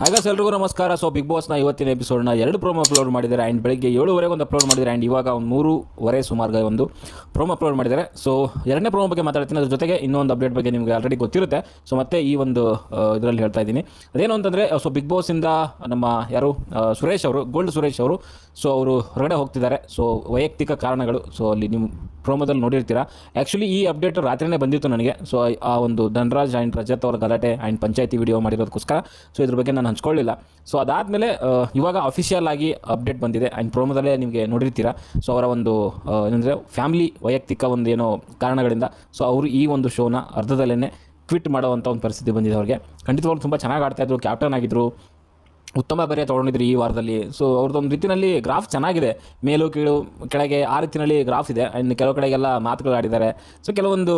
ಹಾಗಾಸ್ ಎಲ್ರಿಗೂ ನಮಸ್ಕಾರ. So big ಬಾಸ್ನ ಇವತ್ತಿನ ಎಪಿಸೋಡ್ನ ಎರಡು ಪ್ರೋಮೋ ಅಪ್ಲೋಡ್ ಮಾಡಿದ್ದಾರೆ. ಆ್ಯಂಡ್ ಬೆಳಗ್ಗೆ ಏಳುವರೆಗೆ ಒಂದು ಅಪ್ಲೋಡ್ ಮಾಡಿದ್ದಾರೆ. ಆ್ಯಂಡ್ ಇವಾಗ ಒಂದು ಮೂರುವರೆ ಸುಮಾರ್ಗ ಒಂದು ಪ್ರೋಮೋ ಅಪ್ಲೋಡ್ ಮಾಡಿದ್ದಾರೆ. ಸೊ ಎರಡನೇ ಪ್ರೋಮೋ ಬಗ್ಗೆ ಮಾತಾಡ್ತೀನಿ. ಅದ್ರ ಜೊತೆಗೆ ಇನ್ನೊಂದು ಅಪ್ಡೇಟ್ ಬಗ್ಗೆ ನಿಮಗೆ ಆಲ್ರೆಡಿ ಗೊತ್ತಿರುತ್ತೆ. ಸೊ ಮತ್ತೆ ಈ ಒಂದು ಇದರಲ್ಲಿ ಹೇಳ್ತಾ ಇದ್ದೀನಿ. ಅದೇನು ಅಂತಂದರೆ ಸೊ ಬಿಗ್ ಬಾಸಿಂದ ನಮ್ಮ ಯಾರು ಸುರೇಶ್ ಅವರು ಗೋಲ್ಡ್ ಸುರೇಶ್ ಅವರು ಸೊ ಅವರು ಹೊರಗಡೆ ಹೋಗ್ತಿದ್ದಾರೆ. ಸೊ ವೈಯಕ್ತಿಕ ಕಾರಣಗಳು. ಸೊ ಅಲ್ಲಿ ನಿಮ್ಮ ಪ್ರೋಮೋದಲ್ಲಿ ನೋಡಿರ್ತೀರಾ. ಆ್ಯಕ್ಚುಲಿ ಈ ಅಪ್ಡೇಟ್ ರಾತ್ರಿನೇ ಬಂದಿತ್ತು ನನಗೆ. ಸೊ ಆ ಒಂದು ಧನರಾಜ್ ಆ್ಯಂಡ್ ರಜತ್ ಅವರ ಗಲಾಟೆ ಆ್ಯಂಡ್ ಪಂಚಾಯಿತಿ ವಿಡಿಯೋ ಮಾಡಿರೋದಕ್ಕೋಸ್ಕರ. ಸೊ ಇದ್ರ ಬಗ್ಗೆ ನಾನು ಹಂಚ್ಕೊಳ್ಳಿಲ್ಲ. ಸೊ ಅದಾದಮೇಲೆ ಇವಾಗ ಅಫಿಷಿಯಲ್ ಆಗಿ ಅಪ್ಡೇಟ್ ಬಂದಿದೆ. ಆ್ಯಂಡ್ ಪ್ರೋಮೋದಲ್ಲೇ ನಿಮಗೆ ನೋಡಿರ್ತೀರಾ. ಸೊ ಅವರ ಒಂದು ಏನಂದರೆ ಫ್ಯಾಮಿಲಿ ವೈಯಕ್ತಿಕ ಒಂದು ಏನೋ ಕಾರಣಗಳಿಂದ. ಸೊ ಅವರು ಈ ಒಂದು ಶೋನ ಅರ್ಧದಲ್ಲೇ ಟ್ವೀಟ್ ಮಾಡೋವಂಥ ಒಂದು ಪರಿಸ್ಥಿತಿ ಬಂದಿದೆ ಅವ್ರಿಗೆ. ಖಂಡಿತವಾಗ್ಲೂ ತುಂಬ ಚೆನ್ನಾಗಿ ಆಡ್ತಾಯಿದ್ರು ಕ್ಯಾಪ್ಟನ್ ಆಗಿದ್ದರು ಉತ್ತಮ ಬೆರೆ ತೊಗೊಂಡಿದ್ರು ಈ ವಾರದಲ್ಲಿ. ಸೊ ಅವ್ರದ್ದೊಂದು ರೀತಿಯಲ್ಲಿ ಗ್ರಾಫ್ ಚೆನ್ನಾಗಿದೆ. ಮೇಲು ಕೀಳು, ಕೆಳಗೆ ಆ ರೀತಿಯಲ್ಲಿ ಗ್ರಾಫ್ ಇದೆ. ಇನ್ನು ಕೆಲವು ಕಡೆಗೆಲ್ಲ ಮಾತುಗಳು ಆಡಿದ್ದಾರೆ. ಸೊ ಕೆಲವೊಂದು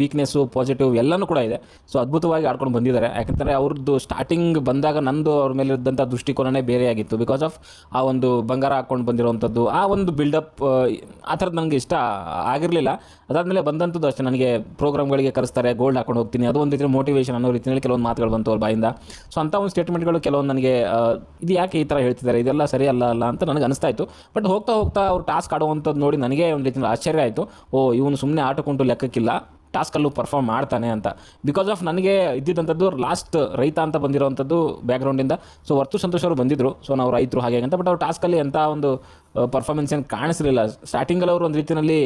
ವೀಕ್ನೆಸ್ಸು ಪಾಸಿಟಿವ್ ಎಲ್ಲನೂ ಕೂಡ ಇದೆ. ಸೊ ಅದ್ಭುತವಾಗಿ ಆಡ್ಕೊಂಡು ಬಂದಿದ್ದಾರೆ. ಯಾಕಂದರೆ ಅವ್ರದ್ದು ಸ್ಟಾರ್ಟಿಂಗ್ ಬಂದಾಗ ನಂದು ಅವ್ರ ಮೇಲೆ ಇದ್ದಂಥ ದೃಷ್ಟಿಕೋನನೇ ಬೇರೆಯಾಗಿತ್ತು ಬಿಕಾಸ್ ಆಫ್ ಆ ಒಂದು ಬಂಗಾರ ಹಾಕ್ಕೊಂಡು ಬಂದಿರುವಂಥದ್ದು ಆ ಒಂದು ಬಿಲ್ಡಪ್ ಆ ಥರದ್ದು ನನಗೆ ಇಷ್ಟ ಆಗಿರಲಿಲ್ಲ. ಅದಾದಮೇಲೆ ಬಂದಂಥದ್ದು ಅಷ್ಟೇ. ನನಗೆ ಪ್ರೋಗ್ರಾಮ್ಗಳಿಗೆ ಕರೆಸ್ತಾರೆ ಗೋಲ್ಡ್ ಹಾಕೊಂಡು ಹೋಗ್ತೀನಿ. ಅದು ಒಂದು ರೀತಿ ಮೋಟಿವೇಶನ್ ಅನ್ನೋ ರೀತಿಯಲ್ಲಿ ಕೆಲವೊಂದು ಮಾತುಗಳು ಬಂತು ಅವ್ರ ಬಾಯಿಂದ. ಸೊ ಅಂಥ ಒಂದು ಸ್ಟೇಟ್ಮೆಂಟ್ಗಳು ಕೆಲವೊಂದು ನನಗೆ ಇದು ಯಾಕೆ ಈ ಥರ ಹೇಳ್ತಿದ್ದಾರೆ? ಇದೆಲ್ಲ ಸರಿ ಅಲ್ಲ ಅಲ್ಲ ಅಂತ ನನಗೆ ಅನಿಸ್ತಾ ಇತ್ತು. ಬಟ್ ಹೋಗ್ತಾ ಹೋಗ್ತಾ ಅವ್ರು ಟಾಸ್ಕ್ ಆಡುವಂಥದ್ದು ನೋಡಿ ನನಗೆ ಒಂದು ರೀತಿಯಲ್ಲಿ ಆಶ್ಚರ್ಯ ಆಯಿತು. ಓ, ಇವನು ಸುಮ್ಮನೆ ಆಟಕ್ಕುಂಟು ಲೆಕ್ಕಕ್ಕಿಲ್ಲ. ಟಾಸ್ಕಲ್ಲೂ ಪರ್ಫಾರ್ಮ್ ಮಾಡ್ತಾನೆ ಅಂತ. ಬಿಕಾಸ್ ಆಫ್ ನನಗೆ ಇದ್ದಿದ್ದಂಥದ್ದು ಲಾಸ್ಟ್ ರೈತ ಅಂತ ಬಂದಿರೋವಂಥದ್ದು ಬ್ಯಾಕ್ಗ್ರೌಂಡಿಂದ ಸೊ ವರ್ತು ಸಂತೋಷ್ ಅವರು ಬಂದಿದ್ದರು ಸೊ ನಾವು ರೈತರು ಹಾಗೆ ಅಂತ. ಬಟ್ ಅವ್ರು ಟಾಸ್ಕಲ್ಲಿ ಎಂಥ ಒಂದು ಪರ್ಫಾರ್ಮೆನ್ಸ್ ಏನು ಕಾಣಿಸಲಿಲ್ಲ. ಸ್ಟಾರ್ಟಿಂಗಲ್ಲಿ ಅವರು ಒಂದು ರೀತಿಯಲ್ಲಿ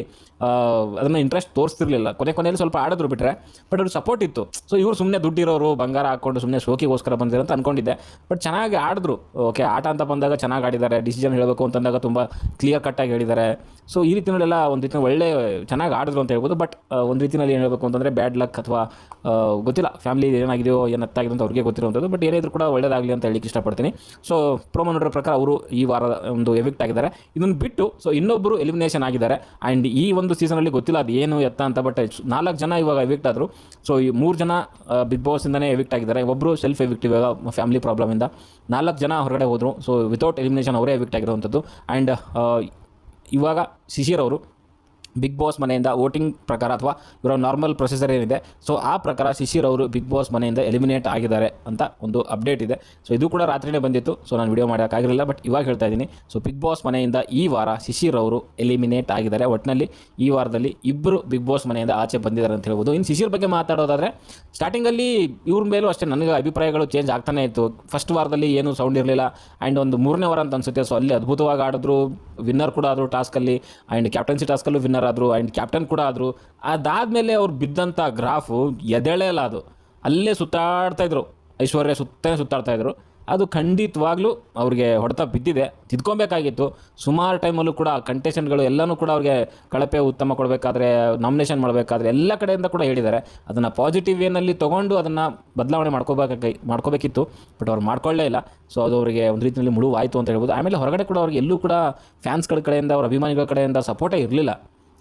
ಅದನ್ನು ಇಂಟ್ರೆಸ್ಟ್ ತೋರಿಸ್ತಿರ್ಲಿಲ್ಲ. ಕೊನೆ ಕೊನೆಯಲ್ಲಿ ಸ್ವಲ್ಪ ಆಡಿದ್ರು ಬಿಟ್ಟರೆ ಬಟ್ ಅವ್ರು ಸಪೋರ್ಟ್ ಇತ್ತು. ಸೊ ಇವರು ಸುಮ್ಮನೆ ದುಡ್ಡಿರೋರು, ಬಂಗಾರ ಹಾಕ್ಕೊಂಡು ಸುಮ್ಮನೆ ಶೋಕಿಗೋಸ್ಕರ ಬಂದಿರೋ ಅಂತ ಅನ್ಕೊಂಡಿದ್ದೆ. ಬಟ್ ಚೆನ್ನಾಗಿ ಆಡಿದ್ರು. ಓಕೆ ಆಟ ಅಂತ ಬಂದಾಗ ಚೆನ್ನಾಗಿ ಆಡಿದ್ದಾರೆ. ಡಿಸಿಷನ್ ಹೇಳಬೇಕು ಅಂತಂದಾಗ ತುಂಬ ಕ್ಲಿಯರ್ ಕಟ್ಟಾಗಿ ಹೇಳಿದ್ದಾರೆ. ಸೊ ಈ ರೀತಿಯಲ್ಲೆಲ್ಲ ಒಂದು ರೀತಿ ಒಳ್ಳೆ ಚೆನ್ನಾಗಿ ಆಡಿದ್ರು ಅಂತ ಹೇಳ್ಬೋದು. ಬಟ್ ಒಂದು ರೀತಿಯಲ್ಲಿ ಏನು ಹೇಳಬೇಕು ಅಂತಂದರೆ ಬ್ಯಾಡ್ ಲಕ್ ಅಥವಾ ಗೊತ್ತಿಲ್ಲ ಫ್ಯಾಮಿಲಿ ಏನಾಗಿದೆಯೋ, ಏನು ಅಂತ ಅವ್ರಿಗೆ ಗೊತ್ತಿರುವಂಥದ್ದು. ಬಟ್ ಏನಿದ್ರು ಕೂಡ ಒಳ್ಳೇದಾಗಲಿ ಅಂತ ಹೇಳಿಕ್ಕೆ ಇಷ್ಟಪಡ್ತೀನಿ. ಸೊ ಪ್ರೋಮೋ ನೋಡೋ ಪ್ರಕಾರ ಅವರು ಈ ವಾರ ಒಂದು ಎಫೆಕ್ಟ್ ಆಗಿದ್ದಾರೆ. ಇದನ್ನು ಬಿಟ್ಟು ಸೊ ಇನ್ನೊಬ್ಬರು ಎಲಿಮಿನೇಷನ್ ಆಗಿದ್ದಾರೆ. ಆ್ಯಂಡ್ ಈ ಒಂದು ಸೀಸನಲ್ಲಿ ಗೊತ್ತಿಲ್ಲ ಅದು ಏನು ಎತ್ತ ಅಂತ ಬಟ್ ನಾಲ್ಕು ಜನ ಇವಾಗ ಎವಿಕ್ಟ್ ಆದರು. ಸೊ ಈ ಮೂರು ಜನ ಬಿಗ್ ಬಾಸಿಂದನೇ ಎವಿಕ್ಟ್ ಆಗಿದ್ದಾರೆ. ಒಬ್ಬರು ಸೆಲ್ಫ್ ಎವಿಕ್ಟ್ ಇವಾಗ ಫ್ಯಾಮಿಲಿ ಪ್ರಾಬ್ಲಮಿಂದ ನಾಲ್ಕು ಜನ ಹೊರಗಡೆ ಹೋದರು. ಸೊ ವಿತೌಟ್ ಎಲಿಮಿನೇಷನ್ ಅವರೇ ಎವಿಕ್ಟ್ ಆಗಿರುವಂಥದ್ದು. ಆ್ಯಂಡ್ ಇವಾಗ ಶಿಶಿರ್ ಅವರು ಬಿಗ್ ಬಾಸ್ ಮನೆಯಿಂದ ವೋಟಿಂಗ್ ಪ್ರಕಾರ ಅಥವಾ ಇವರ ನಾರ್ಮಲ್ ಪ್ರೊಸೆಸರ್ ಏನಿದೆ ಸೊ ಆ ಪ್ರಕಾರ ಶಿಶಿರ್ ಅವರು ಬಿಗ್ ಬಾಸ್ ಮನೆಯಿಂದ ಎಲಿಮಿನೇಟ್ ಆಗಿದ್ದಾರೆ ಅಂತ ಒಂದು ಅಪ್ಡೇಟ್ ಇದೆ. ಸೊ ಇದು ಕೂಡ ರಾತ್ರಿನೇ ಬಂದಿತ್ತು ಸೊ ನಾನು ವಿಡಿಯೋ ಮಾಡೋಕ್ಕಾಗಿರಲಿಲ್ಲ ಬಟ್ ಇವಾಗ ಹೇಳ್ತಾ ಇದ್ದೀನಿ. ಸೊ ಬಿಗ್ ಬಾಸ್ ಮನೆಯಿಂದ ಈ ವಾರ ಶಿಶಿರ್ ಅವರು ಎಲಿಮಿನೇಟ್ ಆಗಿದ್ದಾರೆ. ಒಟ್ಟಿನಲ್ಲಿ ಈ ವಾರದಲ್ಲಿ ಇಬ್ಬರು ಬಿಗ್ ಬಾಸ್ ಮನೆಯಿಂದ ಆಚೆ ಬಂದಿದ್ದಾರೆ ಅಂತ ಹೇಳ್ಬೋದು. ಇನ್ನು ಶಿಶಿರ್ ಬಗ್ಗೆ ಮಾತಾಡೋದಾದರೆ ಸ್ಟಾರ್ಟಿಂಗಲ್ಲಿ ಇವ್ರ ಮೇಲೂ ಅಷ್ಟೇ ನನಗೆ ಅಭಿಪ್ರಾಯಗಳು ಚೇಂಜ್ ಆಗ್ತಾನೆ ಇತ್ತು. ಫಸ್ಟ್ ವಾರದಲ್ಲಿ ಏನೂ ಸೌಂಡ್ ಇರಲಿಲ್ಲ ಆ್ಯಂಡ್ ಒಂದು ಮೂರನೇ ವಾರ ಅಂತ ಅನಿಸುತ್ತೆ ಸೊ ಅಲ್ಲಿ ಅದ್ಭುತವಾಗಿ ಆಡಿದ್ರು ವಿನ್ನರ್ ಕೂಡ ಆದರು ಟಾಸ್ಕಲ್ಲಿ ಆ್ಯಂಡ್ ಕ್ಯಾಪ್ಟನ್ಸಿ ಟಾಸ್ಕಲ್ಲೂ ವಿನ್ನರ್ ಆದರು ಆ್ಯಂಡ್ ಕ್ಯಾಪ್ಟನ್ ಕೂಡ ಆದರು, ಅದಾದಮೇಲೆ ಅವ್ರು ಬಿದ್ದಂಥ ಗ್ರಾಫು ಎದೆಳೆಯಲ್ಲ ಅದು. ಅಲ್ಲೇ ಸುತ್ತಾಡ್ತಾಯಿದ್ರು ಐಶ್ವರ್ಯ ಸುತ್ತನೇ ಸುತ್ತಾಡ್ತಾಯಿದ್ರು ಅದು ಖಂಡಿತವಾಗ್ಲೂ ಅವ್ರಿಗೆ ಹೊಡೆತ ಬಿದ್ದಿದೆ. ತಿದ್ಕೊಬೇಕಾಗಿತ್ತು. ಸುಮಾರು ಟೈಮಲ್ಲೂ ಕೂಡ ಕಂಟೆಸ್ಟೆಂಟ್ಗಳು ಎಲ್ಲನೂ ಕೂಡ ಅವ್ರಿಗೆ ಕಳಪೆ ಉತ್ತಮ ಕೊಡಬೇಕಾದ್ರೆ ನಾಮಿನೇಷನ್ ಮಾಡಬೇಕಾದ್ರೆ ಎಲ್ಲ ಕಡೆಯಿಂದ ಕೂಡ ಹೇಳಿದ್ದಾರೆ. ಅದನ್ನು ಪಾಸಿಟಿವ್ ವೇನಲ್ಲಿ ತೊಗೊಂಡು ಅದನ್ನು ಬದಲಾವಣೆ ಮಾಡ್ಕೋಬೇಕಾಗಿ, ಮಾಡ್ಕೋಬೇಕಿತ್ತು. ಬಟ್ ಅವ್ರು ಮಾಡ್ಕೊಳ್ಳೇ ಇಲ್ಲ. ಸೊ ಅದು ಅವರಿಗೆ ಒಂದು ರೀತಿಯಲ್ಲಿ ಮುಳುವಾಯಿತು ಅಂತ ಹೇಳ್ಬೋದು. ಆಮೇಲೆ ಹೊರಗಡೆ ಕೂಡ ಅವ್ರಿಗೆ ಎಲ್ಲೂ ಕೂಡ ಫ್ಯಾನ್ಸ್ಗಳ ಕಡೆಯಿಂದ ಅವ್ರ ಅಭಿಮಾನಿಗಳ ಕಡೆಯಿಂದ ಸಪೋರ್ಟೇ ಇರಲಿಲ್ಲ.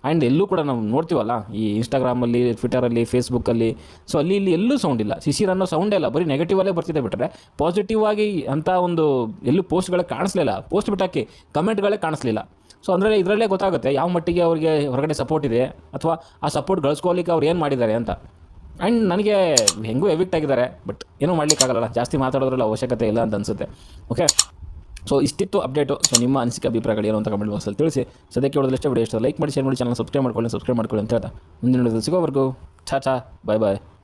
ಆ್ಯಂಡ್ ಎಲ್ಲೂ ಕೂಡ ನಾವು ನೋಡ್ತೀವಲ್ಲ, ಈ ಇನ್ಸ್ಟಾಗ್ರಾಮಲ್ಲಿ ಟ್ವಿಟರಲ್ಲಿ ಫೇಸ್ಬುಕ್ಕಲ್ಲಿ ಸೊ ಅಲ್ಲಿ. ಇಲ್ಲಿ ಎಲ್ಲೂ ಸೌಂಡ್ ಇಲ್ಲ. ಶಿಶಿರ್ ಅನ್ನೋ ಸೌಂಡೇ ಇಲ್ಲ ಬರೀ ನೆಗೆಟಿವಲ್ಲೇ ಬರ್ತಿದೆ ಬಿಟ್ಟರೆ ಪಾಸಿಟಿವ್ ಆಗಿ ಅಂಥ ಒಂದು ಎಲ್ಲೂ ಪೋಸ್ಟ್ಗಳೇ ಕಾಣಿಸ್ಲಿಲ್ಲ ಪೋಸ್ಟ್ ಬಿಟ್ಟಾಕಿ ಕಮೆಂಟ್ಗಳೇ ಕಾಣಿಸ್ಲಿಲ್ಲ ಸೊ ಅಂದರೆ ಇದರಲ್ಲೇ ಗೊತ್ತಾಗುತ್ತೆ ಯಾವ ಮಟ್ಟಿಗೆ ಅವರಿಗೆ ಹೊರಗಡೆ ಸಪೋರ್ಟ್ ಇದೆ ಅಥವಾ ಆ ಸಪೋರ್ಟ್ ಗಳಿಸ್ಕೊಳ್ಳಿಕ್ಕೆ ಅವ್ರು ಏನು ಮಾಡಿದ್ದಾರೆ ಅಂತ. ಆ್ಯಂಡ್ ನನಗೆ ಹೆಂಗೂ ಎವಿಕ್ಟ್ ಆಗಿದ್ದಾರೆ ಬಟ್ ಏನೂ ಮಾಡಲಿಕ್ಕಾಗಲ್ಲ. ಜಾಸ್ತಿ ಮಾತಾಡೋದ್ರಲ್ಲಿ ಅವಶ್ಯಕತೆ ಇಲ್ಲ ಅಂತ ಅನಿಸುತ್ತೆ. ಓಕೆ ಸೊ ಇಷ್ಟಿತ್ತು ಅಪ್ಡೇಟು ಸೊ ನಿಮ್ಮ ಅನಿಸಿಕೆ, ಅಭಿಪ್ರಾಯಗಳು, ಏನು ಅಂತ ಕಮೆಂಟ್ ಬಾಕ್ಸಲ್ಲಿ ತಿಳಿಸಿ. ಸದ್ಯಕ್ಕೆ ಇಷ್ಟ ವಿಡಿಯೋ ಇಷ್ಟ ಲೈಕ್ ಮಾಡಿ ಶೇರ್ ಮಾಡಿ ಚಾನಲ್ ಸಬ್ಸ್ಕ್ರೈಬ್ ಮಾಡ್ಕೊಳ್ಳಿ ಸಬ್ಸ್ಕ್ರೈಬ್ ಮಾಡ್ಕೊಳ್ಳಿ ಅಂತ ಹೇಳ್ತಾ ಮುಂದಿನ ಸಿಗೋವರೆಗೂ ಛಾ ಬಾಯ್ ಬಾಯ್